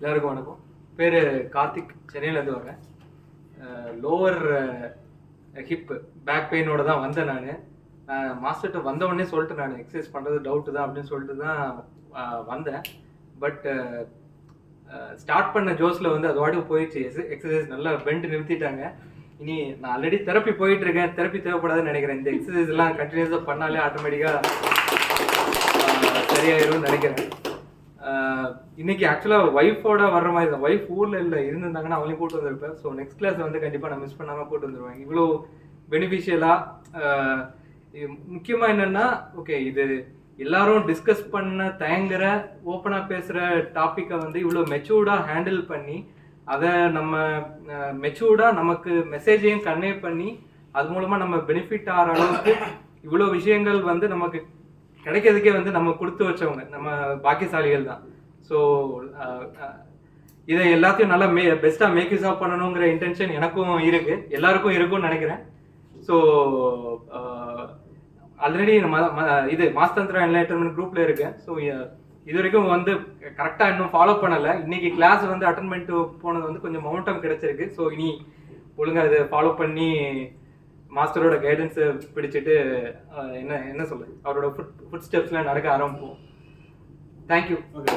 எல்லாருக்கும் வணக்கம். பேர் கார்த்திக். சென்னையிலேருந்து வரேன். லோவர் ஹிப் பேக் பெயினோட தான் வந்தேன் நான். மாஸ்டர்கிட்ட வந்தவொடனே சொல்லிட்டு நான் எக்ஸசைஸ் பண்ணுறது டவுட்டு தான் அப்படின்னு சொல்லிட்டு தான் வந்தேன். பட் ஸ்டார்ட் பண்ண ஜோஸில் வந்து அது வாட்டுக்கு போயிடுச்சு. எக்ஸசைஸ் நல்லா பெண்ட் நிறுத்திட்டாங்க. இனி நான் ஆல்ரெடி தெரப்பி போயிட்டு இருக்கேன். தெரப்பி தேவைப்படாதுன்னு நினைக்கிறேன். இந்த எக்ஸசைஸ்லாம் கண்டினியூஸாக பண்ணாலே ஆட்டோமேட்டிக்காக சரியாயிரும்னு நினைக்கிறேன். இன்னைக்கு ஆக்சுவலாக ஒய்ஃபோட வர்ற மாதிரி தான். ஒய்ஃப் ஊரில் இல்லை இருந்திருந்தாங்கன்னா அவங்களையும் கூட்டு வந்திருப்பேன். ஸோ நெக்ஸ்ட் கிளாஸ் வந்து கண்டிப்பாக நான் மிஸ் பண்ணாமல் கூட்டு வந்துருவேன். இவ்வளோ பெனிஃபிஷியலாக முக்கியமாக என்னென்னா ஓகே இது எல்லாரும் டிஸ்கஸ் பண்ண தயங்குற ஓப்பனாக பேசுகிற டாப்பிக்கை வந்து இவ்வளோ மெச்சூர்டாக ஹேண்டில் பண்ணி அதை நம்ம மெச்சூர்டாக நமக்கு மெசேஜையும் கன்வே பண்ணி அது மூலமாக நம்ம பெனிஃபிட் ஆகிற அளவுக்கு இவ்வளோ விஷயங்கள் வந்து நமக்கு கிடைக்கிறதுக்கே வந்து நம்ம கொடுத்து வச்சவங்க நம்ம பாக்கியசாலிகள் தான். ஸோ இதை எல்லாத்தையும் நல்லா மே பெஸ்ட்டாக மேக் யூஸ் ஆஃப் பண்ணணுங்கிற இன்டென்ஷன் எனக்கும் இருக்குது எல்லாருக்கும் இருக்கும்னு நினைக்கிறேன். ஸோ ஆல்ரெடி இது மாஸ்தந்திரா என்லைட்டர்மெண்ட் குரூப்பில் இருக்கேன். ஸோ இது வரைக்கும் வந்து கரெக்டாக இன்னும் ஃபாலோ பண்ணலை. இன்னைக்கு கிளாஸ் வந்து அட்டன் பண்ணிட்டு போனது வந்து கொஞ்சம் மவுண்டம் கிடைச்சிருக்கு. ஸோ இனி ஒழுங்காக இதை ஃபாலோ பண்ணி மாஸ்டரோட கைடன்ஸை பிடிச்சிட்டு என்ன என்ன சொல்ல அவரோட ஃபுட் ஃபுட் ஸ்டெப்ஸ்லாம் நடக்க ஆரம்பிப்போம். Thank you okay